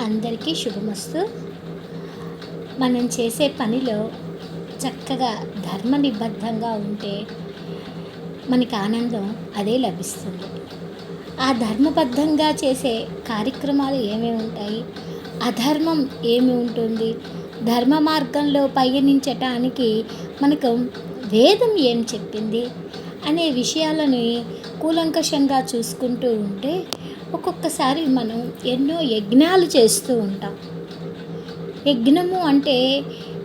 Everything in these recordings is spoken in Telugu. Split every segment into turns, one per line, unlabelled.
అందరికీ శుభమస్తు. మనం చేసే పనిలో చక్కగా ధర్మ నిబద్ధంగా ఉంటే మనకి ఆనందం అదే లభిస్తుంది. ఆ ధర్మబద్ధంగా చేసే కార్యక్రమాలు ఏమేమి ఉంటాయి? అధర్మం ఏమి ఉంటుంది? ధర్మ మార్గంలో పయనించటానికి మనకు వేదం ఏం చెప్పింది? అనే విషయాలని కూలంకషంగా చూసుకుంటూ ఉంటే ఒక్కొక్కసారి మనం ఎన్నో యజ్ఞాలు చేస్తూ ఉంటాం. యజ్ఞము అంటే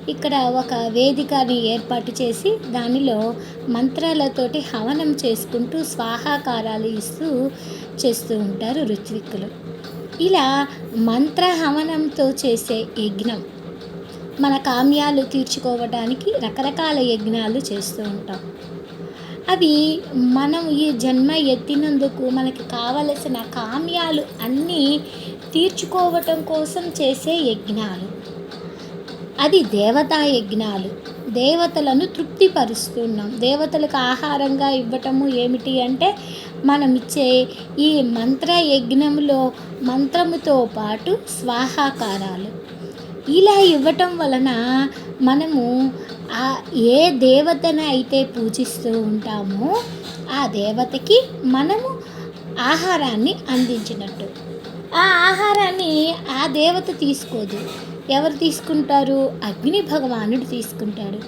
ఇక్కడ ఒక వేదికని ఏర్పాటు చేసి దానిలో మంత్రాలతోటి హవనం చేసుకుంటూ స్వాహాకారాలు ఇస్తూ చేస్తూ ఉంటారు ఋత్విక్కులు. ఇలా మంత్ర హవనంతో చేసే యజ్ఞం మన కామ్యాలు తీర్చుకోవడానికి రకరకాల యజ్ఞాలు చేస్తూ ఉంటాం. అవి మనం ఈ జన్మ ఎత్తినందుకు మనకి కావలసిన కామ్యాలు అన్నీ తీర్చుకోవటం కోసం చేసే యజ్ఞాలు. అది దేవతా యజ్ఞాలు. దేవతలను తృప్తిపరుస్తున్నాం. దేవతలకు ఆహారంగా ఇవ్వటము ఏమిటి అంటే మనం ఇచ్చే ఈ మంత్ర యజ్ఞంలో మంత్రముతో పాటు స్వాహాకారాలు. ఇలా ఇవ్వటం వలన మనము ఏ దేవతను అయితే పూజిస్తూ ఉంటామో ఆ దేవతకి మనము ఆహారాన్ని అందించినట్టు. ఆ ఆహారాన్ని ఆ దేవత తీసుకోదు. ఎవరు తీసుకుంటారు? అగ్ని భగవానుడు తీసుకుంటాడు.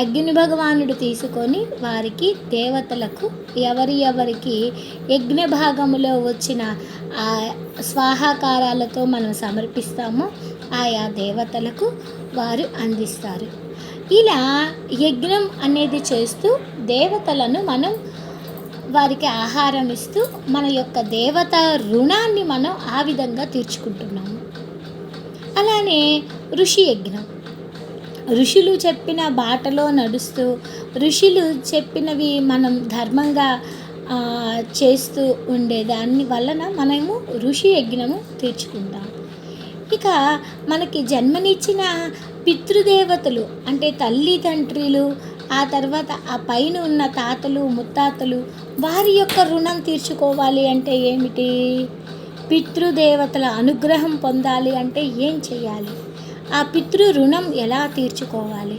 అగ్ని భగవానుడు తీసుకొని వారికి దేవతలకు ఎవరి ఎవరికి యజ్ఞ భాగములో వచ్చిన ఆ స్వాహాకారాలతో మనం సమర్పిస్తామో ఆయా దేవతలకు వారు అందిస్తారు. ఇలా యజ్ఞం అనేది చేస్తూ దేవతలను మనం వారికి ఆహారం ఇస్తూ మన యొక్క దేవత రుణాన్ని మనం ఆ విధంగా తీర్చుకుంటున్నాము. అలానే ఋషి యజ్ఞం. ఋషులు చెప్పిన బాటలో నడుస్తూ ఋషులు చెప్పినవి మనం ధర్మంగా చేస్తూ ఉండేదాన్ని వలన మనము ఋషి యజ్ఞము తీర్చుకుంటాం ఇక మనకి జన్మనిచ్చిన పితృదేవతలు అంటే తల్లిదండ్రులు ఆ తర్వాత ఆ పైన ఉన్న తాతలు ముత్తాతలు వారి యొక్క రుణం తీర్చుకోవాలి అంటే ఏమిటి? పితృదేవతల అనుగ్రహం పొందాలి అంటే ఏం చేయాలి? ఆ పితృ రుణం ఎలా తీర్చుకోవాలి?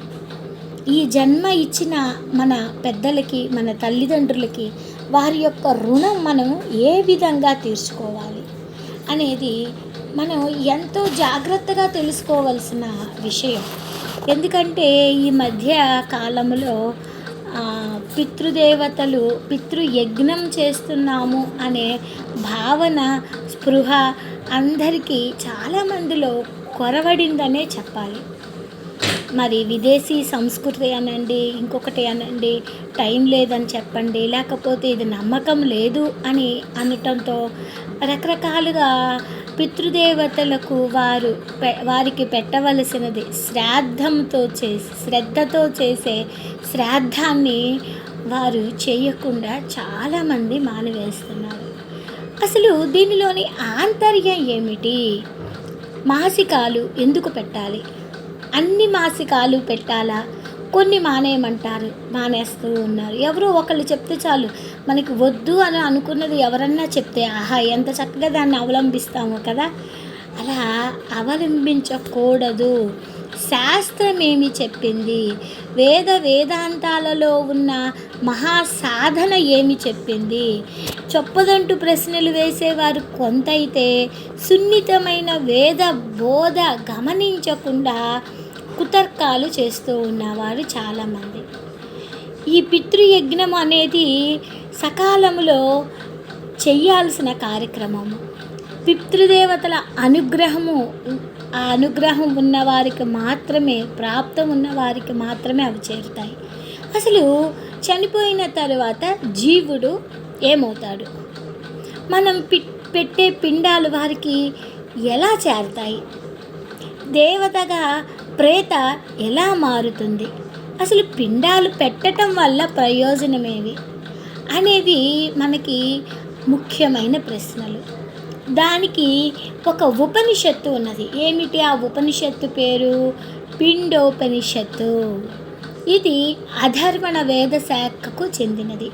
ఈ జన్మ ఇచ్చిన మన పెద్దలకి మన తల్లిదండ్రులకి వారి యొక్క రుణం మనం ఏ విధంగా తీర్చుకోవాలి అనేది మనం ఎంతో జాగ్రత్తగా తెలుసుకోవాల్సిన విషయం. ఎందుకంటే ఈ మధ్య కాలంలో పితృదేవతలు పితృ యజ్ఞం చేస్తున్నాము అనే భావన స్పృహ అందరికీ చాలామందిలో కొరవడిందనే చెప్పాలి. మరి విదేశీ సంస్కృతి అనండి ఇంకొకటి అనండి టైం లేదని చెప్పండి లేకపోతే ఇది నమ్మకం లేదు అని అనటంతో రకరకాలుగా పితృదేవతలకు వారు పె వారికి పెట్టవలసినది శ్రాద్ధంతో చేసి శ్రద్ధతో చేసే శ్రాద్ధాన్ని వారు చేయకుండా చాలామంది మానివేస్తున్నారు. అసలు దీనిలోని ఆంతర్యం ఏమిటి? మాసికాలు ఎందుకు పెట్టాలి? అన్ని మాసికాలు పెట్టాలా? కొన్ని మానేయమంటారు మానేస్తూ ఉన్నారు. ఎవరో ఒకళ్ళు చెప్తే చాలు. మనకి వద్దు అని అనుకున్నది ఎవరన్నా చెప్తే ఆహా ఎంత చక్కగా దాన్ని అవలంబిస్తాము కదా! అలా అవలంబించకూడదు. శాస్త్రం ఏమి చెప్పింది? వేద వేదాంతాలలో ఉన్న మహా సాధన ఏమి చెప్పింది? చొప్పదంటూ ప్రశ్నలు వేసేవారు కొంతైతే సున్నితమైన వేద బోధ గమనించకుండా కుతర్కాలు చేస్తూ ఉన్నవారు చాలామంది. ఈ పితృయజ్ఞం అనేది సకాలంలో చేయాల్సిన కార్యక్రమము. పితృదేవతల అనుగ్రహము ఆ అనుగ్రహం ఉన్నవారికి మాత్రమే ప్రాప్తం ఉన్నవారికి మాత్రమే అవి చేరుతాయి. అసలు చనిపోయిన తర్వాత జీవుడు ఏమవుతాడు? మనం పి పెట్టే పిండాలు వారికి ఎలా చేరుతాయి? దేవతగా ప్రేత ఎలా మారుతుంది? అసలు పిండాలు పెట్టడం వల్ల ప్రయోజనమేవి? అనేది మనకి ముఖ్యమైన ప్రశ్నలు. దానికి ఒక ఉపనిషత్తు ఉన్నది. ఏమిటి ఆ ఉపనిషత్తు పేరు? పిండోపనిషత్తు. ఇది అధర్వణ వేద శాఖకు చెందినది.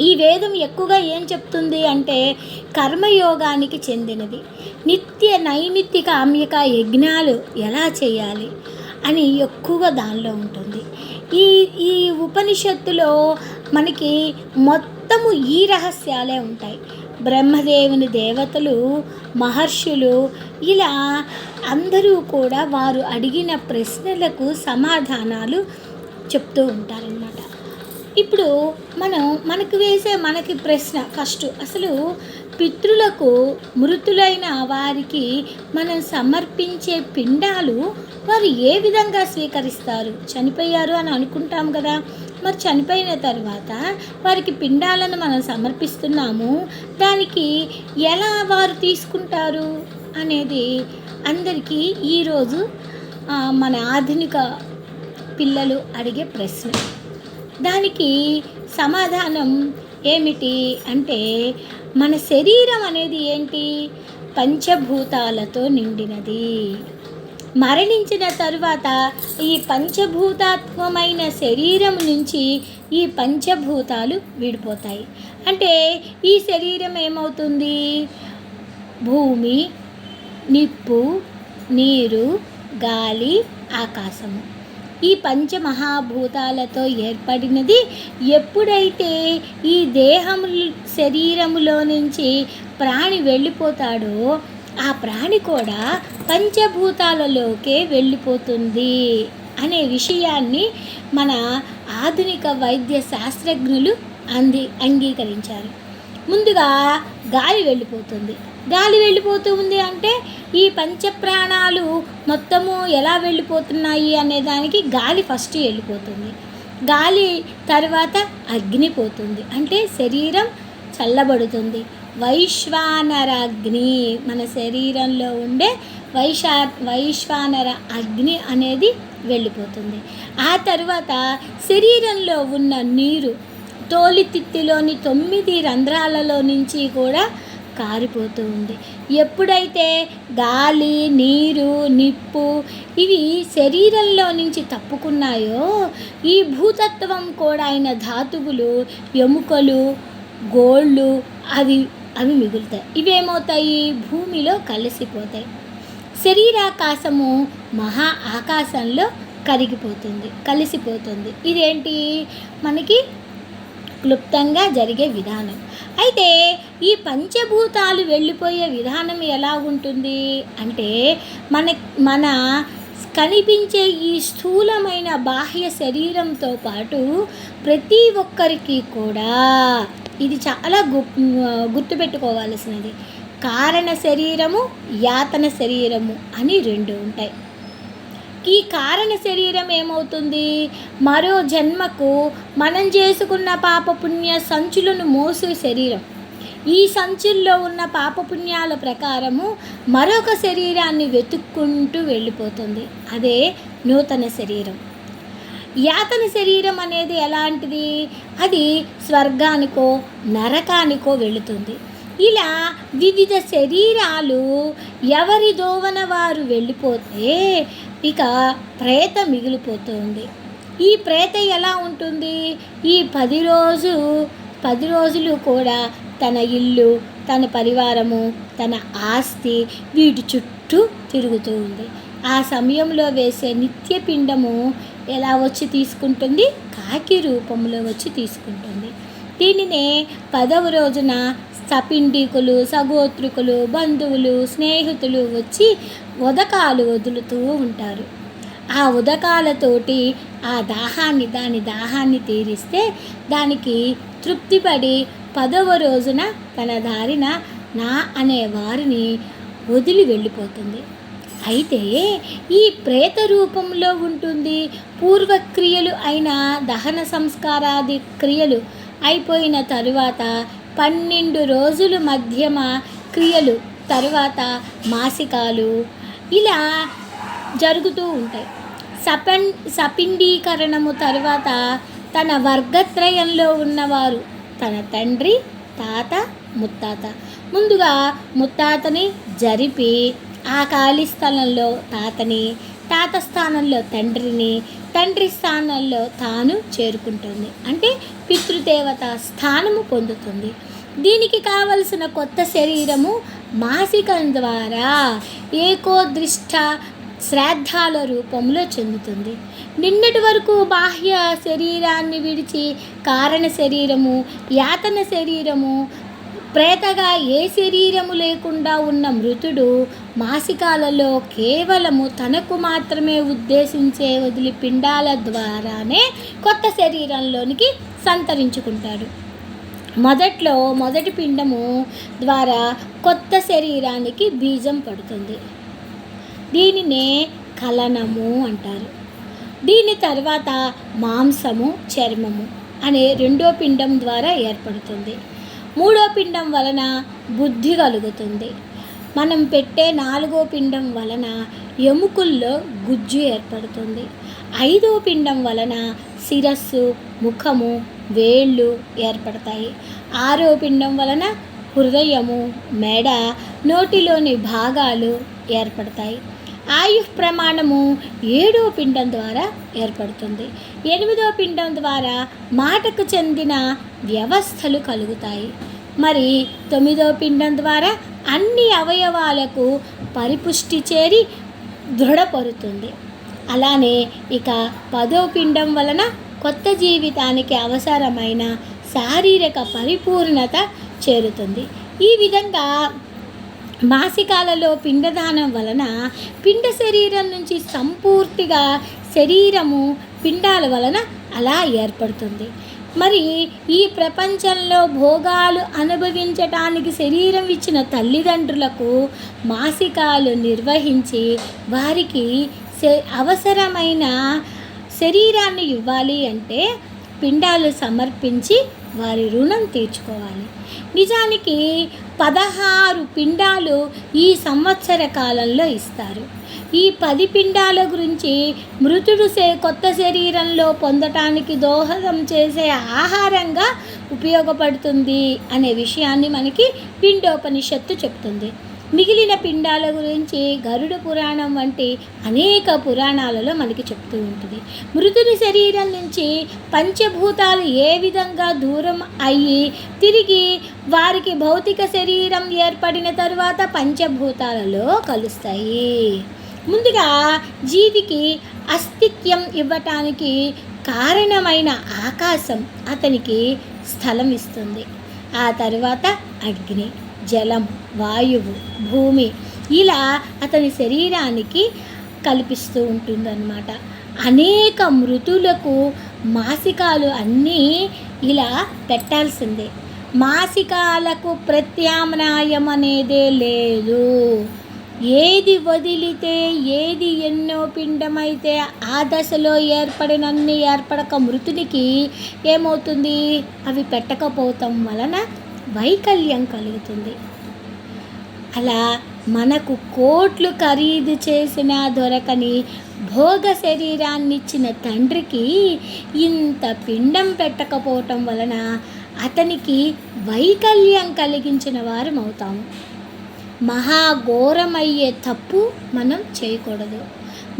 ఈ వేదం ఎక్కువగా ఏం చెప్తుంది అంటే కర్మయోగానికి చెందినది. నిత్య నైమిత్తిక ఆమ్యక యజ్ఞాలు ఎలా చేయాలి అని ఎక్కువగా దానిలో ఉంటుంది. ఈ ఈ ఉపనిషత్తులో మనకి మొత్తము ఈ రహస్యాలే ఉంటాయి. బ్రహ్మదేవుని దేవతలు మహర్షులు ఇలా అందరూ కూడా వారు అడిగిన ప్రశ్నలకు సమాధానాలు చెప్తూ ఉంటారనమాట ఇప్పుడు మనం మనకు వేసే మనకి ప్రశ్న ఫస్ట్ అసలు పితృలకు మృతులైన వారికి మనం సమర్పించే పిండాలు వారు ఏ విధంగా స్వీకరిస్తారు? చనిపోయారు అని అనుకుంటాం కదా. మరి చనిపోయిన తర్వాత వారికి పిండాలను మనం సమర్పిస్తున్నాము. దానికి ఎలా వారు తీసుకుంటారు అనేది అందరికీ ఈరోజు మన ఆధునిక పిల్లలు అడిగే ప్రశ్న. దానికి సమాధానం ఏమిటి అంటే మన శరీరం అనేది ఏంటి? పంచభూతాలతో నిండినది. మరణించిన తరువాత ఈ పంచభూతాత్మమైన శరీరం నుంచి ఈ పంచభూతాలు విడిపోతాయి. అంటే ఈ శరీరం ఏమవుతుంది? భూమి నిప్పు నీరు గాలి ఆకాశము. ఈ పంచమహాభూతాలతో ఏర్పడినది. ఎప్పుడైతే ఈ దేహము శరీరములో నుంచి ప్రాణి వెళ్ళిపోతాడో ఆ ప్రాణి కూడా పంచభూతాలలోకే వెళ్ళిపోతుంది అనే విషయాన్ని మన ఆధునిక వైద్య శాస్త్రజ్ఞులు అంది అంగీకరించారు. ముందుగా గాలి వెళ్ళిపోతుంది. గాలి వెళ్ళిపోతూ ఉంది అంటే ఈ పంచప్రాణాలు మొత్తము ఎలా వెళ్ళిపోతున్నాయి అనే దానికి గాలి ఫస్ట్ వెళ్ళిపోతుంది. గాలి తర్వాత అగ్ని పోతుంది. అంటే శరీరం చల్లబడుతుంది. వైశ్వానర అగ్ని మన శరీరంలో ఉండే వైశా వైశ్వానర అగ్ని అనేది వెళ్ళిపోతుంది. ఆ తర్వాత శరీరంలో ఉన్న నీరు తోలితిత్తిలోని తొమ్మిది రంధ్రాలలో నుంచి కూడా కారిపోతూ ఉంది. ఎప్పుడైతే గాలి నీరు నిప్పు ఇవి శరీరంలో నుంచి తప్పుకున్నాయో ఈ భూతత్వం కూడా అయిన ధాతువులు ఎముకలు గోళ్ళు అవి అవి మిగులుతాయి. ఇవేమవుతాయి? భూమిలో కలిసిపోతాయి. శరీరాకాశము మహా ఆకాశంలో కరిగిపోతుంది కలిసిపోతుంది. ఇదేంటి? మనకి క్లుప్తంగా జరిగే విధానం. అయితే ఈ పంచభూతాలు వెళ్ళిపోయే విధానం ఎలా ఉంటుంది? అంటే మన మన కనిపించే ఈ స్థూలమైన బాహ్య శరీరంతో పాటు ప్రతి ఒక్కరికి కూడా ఇది చాలా గు గుర్తుపెట్టుకోవాల్సినది. కారణ శరీరము యాతన శరీరము అని రెండు ఉంటాయి. ఈ కారణ శరీరం ఏమవుతుంది? మరో జన్మకు మనం చేసుకున్న పాపపుణ్య సంచులను మోసే శరీరం. ఈ సంచుల్లో ఉన్న పాపపుణ్యాల ప్రకారము మరొక శరీరాన్ని వెతుక్కుంటూ వెళ్ళిపోతుంది. అదే నూతన శరీరం. యాతన శరీరం అనేది ఎలాంటిది? అది స్వర్గానికో నరకానికో వెళుతుంది. ఇలా వివిధ శరీరాలు ఎవరి దోవన వారు వెళ్ళిపోతే ఇక ప్రేత మిగిలిపోతుంది. ఈ ప్రేత ఎలా ఉంటుంది? ఈ పది రోజు పది రోజులు కూడా తన ఇల్లు తన పరివారము తన ఆస్తి వీటి చుట్టూ తిరుగుతూ ఉంది. ఆ సమయంలో వేసే నిత్యపిండము ఎలా వచ్చి తీసుకుంటుంది? కాకి రూపంలో వచ్చి తీసుకుంటుంది. దీనినే పదవ రోజున సపిండికులు సగోత్రికులు బంధువులు స్నేహితులు వచ్చి ఉదకాలు వదులుతూ ఉంటారు. ఆ ఉదకాలతోటి ఆ దాహాన్ని దాని దాహాన్ని తీరిస్తే దానికి తృప్తిపడి పదవ రోజున తన దారిన నా అనే వారిని వదిలి వెళ్ళిపోతుంది. అయితే ఈ ప్రేత రూపంలో ఉంటుంది. పూర్వక్రియలు అయిన దహన సంస్కారాది క్రియలు అయిపోయిన తరువాత పన్నెండు రోజులు మధ్యమ క్రియలు తరువాత మాసికాలు ఇలా జరుగుతూ ఉంటాయి. సపన్ సపిండీకరణము తర్వాత తన వర్గత్రయంలో ఉన్నవారు తన తండ్రి తాత ముత్తాత. ముందుగా ముత్తాతని జరిపి ఆ ఖాళీ స్థలంలో తాతని తాత స్థానంలో తండ్రిని తండ్రి స్థానంలో తాను చేరుకుంటుంది. అంటే పితృదేవత స్థానము పొందుతుంది. దీనికి కావలసిన కొత్త శరీరము మాసికం ద్వారా ఏకోదృష్ట శ్రాద్ధాల రూపంలో చెందుతుంది. నిన్నటి వరకు బాహ్య శరీరాన్ని విడిచి కారణ శరీరము యాతన శరీరము ప్రేతగా ఏ శరీరము లేకుండా ఉన్న మృతుడు మాసికాలలో కేవలము తనకు మాత్రమే ఉద్దేశించే వదిలి పిండాల ద్వారానే కొత్త శరీరంలోనికి సంతరించుకుంటాడు. మొదట్లో మొదటి పిండము ద్వారా కొత్త శరీరానికి బీజం పడుతుంది. దీనినే కలనము అంటారు. దీని తర్వాత మాంసము చర్మము అనే రెండో పిండం ద్వారా ఏర్పడుతుంది. మూడో పిండం వలన బుద్ధి కలుగుతుంది. మనం పెట్టే నాలుగో పిండం వలన ఎముకల్లో గుజ్జు ఏర్పడుతుంది. ఐదో పిండం వలన శిరస్సు ముఖము వేళ్ళు ఏర్పడతాయి. ఆరో పిండం వలన హృదయము మెడ నోటిలోని భాగాలు ఏర్పడతాయి. ఆయుష్ ప్రమాణము ఏడో పిండం ద్వారా ఏర్పడుతుంది. ఎనిమిదో పిండం ద్వారా మాటకు చెందిన వ్యవస్థలు కలుగుతాయి. మరి తొమ్మిదో పిండం ద్వారా అన్ని అవయవాలకు పరిపుష్టి చేరి దృఢపడుతుంది అలానే ఇక పదో పిండం వలన కొత్త జీవితానికి అవసరమైన శారీరక పరిపూర్ణత చేరుతుంది. ఈ విధంగా మాసికాలలో పిండదానం వలన పిండ శరీరం నుంచి సంపూర్తిగా శరీరము పిండాల వలన అలా ఏర్పడుతుంది. మరి ఈ ప్రపంచంలో భోగాలు అనుభవించటానికి శరీరం ఇచ్చిన తల్లిదండ్రులకు మాసికాలు నిర్వహించి వారికి అవసరమైన శరీరాన్ని ఇవ్వాలి అంటే పిండాలు సమర్పించి వారి రుణం తీర్చుకోవాలి. నిజానికి పదహారు పిండాలు ఈ సంవత్సర కాలంలో ఇస్తారు. ఈ పది పిండాల గురించి మృతుడు సే కొత్త శరీరంలో పొందటానికి దోహదం చేసే ఆహారంగా ఉపయోగపడుతుంది అనే విషయాన్ని మనకి పిండోపనిషత్తు చెప్తుంది. మిగిలిన పిండాల గురించి గరుడ పురాణం వంటి అనేక పురాణాలలో మనకి చెప్తూ ఉంటుంది. మృతుని శరీరం నుంచి పంచభూతాలు ఏ విధంగా దూరం అయ్యి తిరిగి వారికి భౌతిక శరీరం ఏర్పడిన తరువాత పంచభూతాలలో కలుస్తాయి. ముందుగా జీవికి అస్తిత్వం ఇవ్వటానికి కారణమైన ఆకాశం అతనికి స్థలం ఇస్తుంది. ఆ తర్వాత అగ్ని. జలం వాయువు భూమి ఇలా అతని శరీరానికి కల్పిస్తూ ఉంటుందన్నమాట. అనేక మృతులకు మాసికాలు అన్నీ ఇలా పెట్టాల్సిందే. మాసికాలకు ప్రత్యామ్నాయం అనేదే లేదు. ఏది వదిలితే ఏది ఎన్నో పిండమైతే ఆ దశలో ఏర్పడినన్ని ఏర్పడక మృతునికి ఏమవుతుంది? అవి పెట్టకపోవటం వలన వైకల్యం కలుగుతుంది. అలా మనకు కోట్లు ఖరీదు చేసిన దొరకని భోగ శరీరాన్ని ఇచ్చిన తండ్రికి ఇంత పిండం పెట్టకపోవటం వలన అతనికి వైకల్యం కలిగించిన వారం అవుతాము. మహాఘోరమయ్యే తప్పు మనం చేయకూడదు.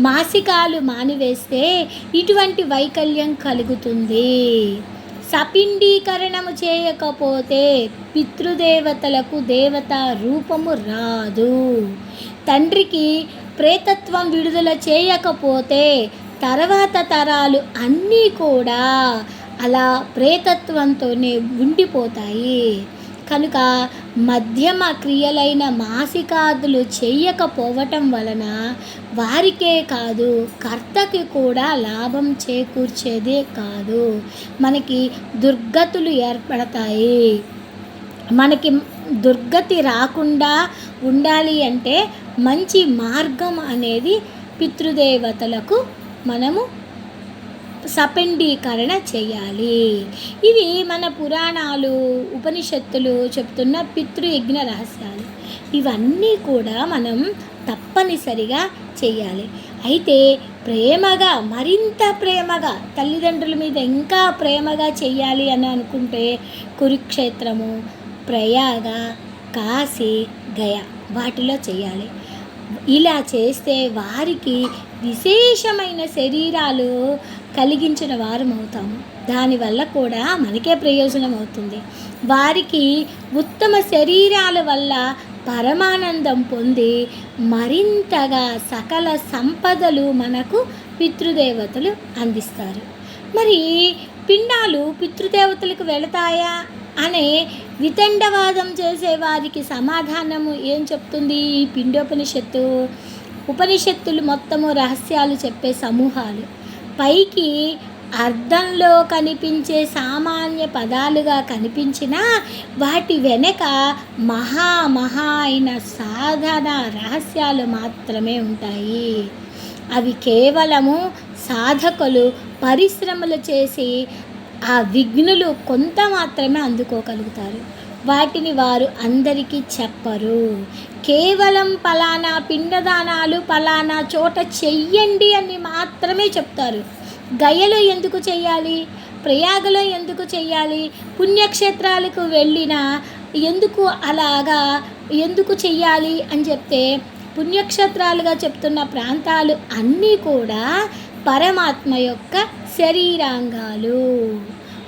మాసికాలు మానివేస్తే ఇటువంటి వైకల్యం కలుగుతుంది. సపిండీకరణము చేయకపోతే పితృదేవతలకు దేవత రూపము రాదు. తండ్రికి ప్రేతత్వం విడుదల చేయకపోతే తర్వాత తరాలు అన్నీ కూడా అలా ప్రేతత్వంతోనే ఉండిపోతాయి. కనుక మధ్యమ క్రియలైన మాసికాదులు చేయకపోవటం వలన వారికే కాదు కర్తకి కూడా లాభం చేకూర్చేదే కాదు. మనకి దుర్గతులు ఏర్పడతాయి. మనకి దుర్గతి రాకుండా ఉండాలి అంటే మంచి మార్గం అనేది పితృదేవతలకు మనము సపెండీకరణ చేయాలి. ఇవి మన పురాణాలు ఉపనిషత్తులు చెప్తున్న పితృయజ్ఞ రహస్యాలు. ఇవన్నీ కూడా మనం తప్పనిసరిగా చేయాలి. అయితే ప్రేమగా మరింత ప్రేమగా తల్లిదండ్రుల మీద ఇంకా ప్రేమగా చెయ్యాలి అని అనుకుంటే కురుక్షేత్రము ప్రయాగ కాశీ గయ వాటిలో చేయాలి. ఇలా చేస్తే వారికి విశేషమైన శరీరాలు కలిగించిన వారం అవుతాము దానివల్ల కూడా మనకే ప్రయోజనం అవుతుంది. వారికి ఉత్తమ శరీరాల వల్ల పరమానందం పొంది మరింతగా సకల సంపదలు మనకు పితృదేవతలు అందిస్తారు. మరి పిండాలు పితృదేవతలకు వెళతాయా? అనే వితండవాదం చేసే వారికి సమాధానము ఏం చెప్తుంది ఈ పిండోపనిషత్తు? ఉపనిషత్తులు మొత్తము రహస్యాలు చెప్పే సమూహాలు. పైకి అర్థంలో కనిపించే సామాన్య పదాలుగా కనిపించిన వాటి వెనక మహా మహా అయిన సాధన రహస్యాలు మాత్రమే ఉంటాయి. అవి కేవలము సాధకులు పరిశ్రమలు చేసి ఆ విఘ్నులు కొంత మాత్రమే అందుకోగలుగుతారు. వాటిని వారు అందరికీ చెప్పరు. కేవలం పలానా పిండదానాలు పలానా చోట చెయ్యండి అని మాత్రమే చెప్తారు. గయలో ఎందుకు చేయాలి ప్రయాగలో ఎందుకు చేయాలి పుణ్యక్షేత్రాలకు వెళ్ళినా ఎందుకు అలాగా ఎందుకు చెయ్యాలి అని చెప్తే పుణ్యక్షేత్రాలుగా చెప్తున్న ప్రాంతాలు అన్నీ కూడా పరమాత్మ యొక్క శరీరాంగాలు.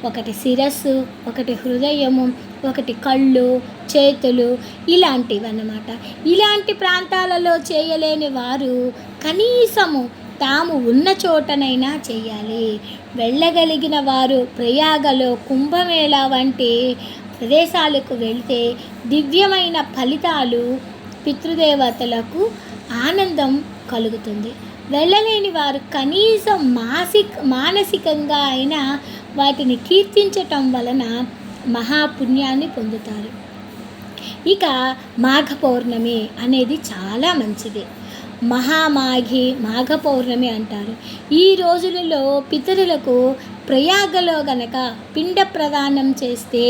ఒకటి శిరస్సు ఒకటి హృదయము ఒకటి కళ్ళు చేతులు ఇలాంటివన్నమాట. ఇలాంటి ప్రాంతాలలో చేయలేని వారు కనీసము తాము ఉన్న చోటనైనా చేయాలి. వెళ్ళగలిగిన వారు ప్రయాగలో కుంభమేళ వంటి ప్రదేశాలకు వెళ్తే దివ్యమైన ఫలితాలు పితృదేవతలకు ఆనందం కలుగుతుంది. వెళ్ళలేని వారు కనీసం మాసిక్ మానసికంగా అయినా వాటిని కీర్తించటం వలన మహాపుణ్యాన్ని పొందుతారు. ఇక మాఘ పౌర్ణమి అనేది చాలా మంచిది. మహామాఘి మాఘ పౌర్ణమి అంటారు. ఈ రోజులలో పితరులకు ప్రయాగలో గనక పిండ ప్రదానం చేస్తే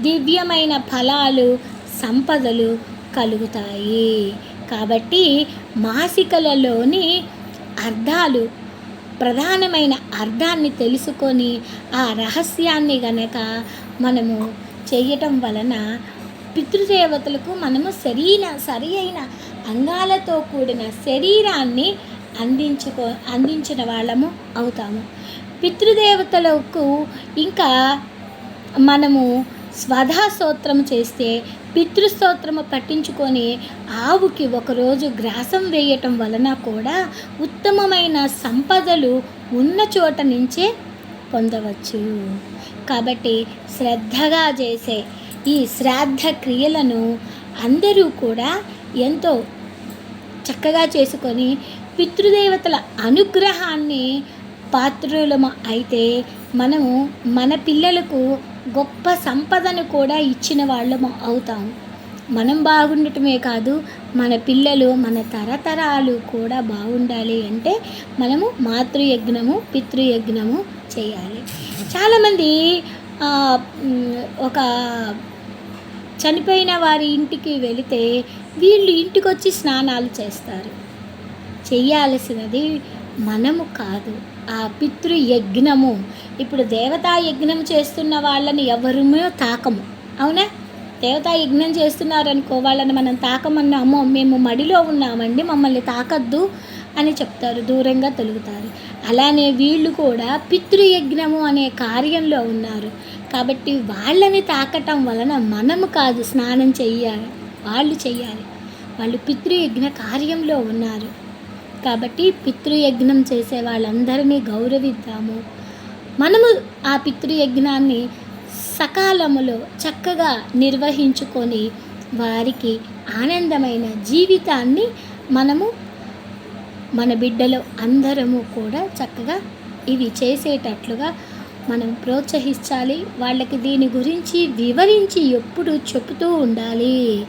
దివ్యమైన ఫలాలు సంపదలు కలుగుతాయి. కాబట్టి మాసికలలోని అర్థాలు ప్రధానమైన అర్థాన్ని తెలుసుకొని ఆ రహస్యాన్ని గనక మనము చేయటం వలన పితృదేవతలకు మనము సరైన సరి అయిన అంగాలతో కూడిన శరీరాన్ని అందించుకో అందించిన వాళ్ళము అవుతాము. పితృదేవతలకు ఇంకా మనము స్వధా స్తోత్రం చేస్తే పితృస్తోత్రము పట్టించుకొని ఆవుకి ఒకరోజు గ్రాసం వేయటం వలన కూడా ఉత్తమమైన సంపదలు ఉన్న చోట నుంచే పొందవచ్చు. కాబట్టి శ్రద్ధగా చేసే ఈ శ్రాద్ధ క్రియలను అందరూ కూడా ఎంతో చక్కగా చేసుకొని పితృదేవతల అనుగ్రహాన్ని పాత్రులము అయితే మనము మన పిల్లలకు గొప్ప సంపదను కూడా ఇచ్చిన వాళ్ళము అవుతాము మనం బాగుండటమే కాదు మన పిల్లలు మన తరతరాలు కూడా బాగుండాలి అంటే మనము మాతృయజ్ఞము పితృయజ్ఞము చేయాలి. చాలామంది ఒక చనిపోయిన వారి ఇంటికి వెళితే వీళ్ళు ఇంటికి వచ్చి స్నానాలు చేస్తారు. చేయాల్సినది మనము కాదు ఆ పితృ యజ్ఞము ఇప్పుడు దేవతా యజ్ఞం చేస్తున్న వాళ్ళని ఎవరుమో తాకము అవునా? దేవతా యజ్ఞం చేస్తున్నారనుకో వాళ్ళని మనం తాకమన్నా అమ్మో మేము మడిలో ఉన్నామండి మమ్మల్ని తాకద్దు అని చెప్తారు దూరంగా తొలుగుతారు. అలానే వీళ్ళు కూడా పితృయజ్ఞము అనే కార్యంలో ఉన్నారు. కాబట్టి వాళ్ళని తాకటం వలన మనము కాదు స్నానం చెయ్యాలి వాళ్ళు చెయ్యాలి. వాళ్ళు పితృయజ్ఞ కార్యంలో ఉన్నారు. కాబట్టి పితృయజ్ఞం చేసే వాళ్ళందరినీ గౌరవిద్దాము. మనము ఆ పితృయజ్ఞాన్ని సకాలములో చక్కగా నిర్వహించుకొని వారికి ఆనందమైన జీవితాన్ని మనము మన బిడ్డలు అందరము కూడా చక్కగా ఇవి చేసేటట్లుగా మనం ప్రోత్సహించాలి. వాళ్ళకి దీని గురించి వివరించి ఎప్పుడు చెబుతూ ఉండాలి.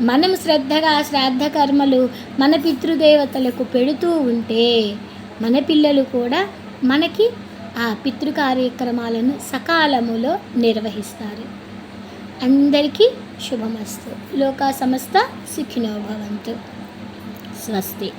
మనం శ్రద్ధగా శ్రాద్ధ కర్మలు మన పితృదేవతలకు పెడుతూ ఉంటే మన పిల్లలు కూడా మనకి ఆ పితృ కార్యక్రమాలను సకాలములో నిర్వహిస్తారు. అందరికీ శుభమస్తు. లోకా సమస్త సుఖినోభవంతు స్వస్తి.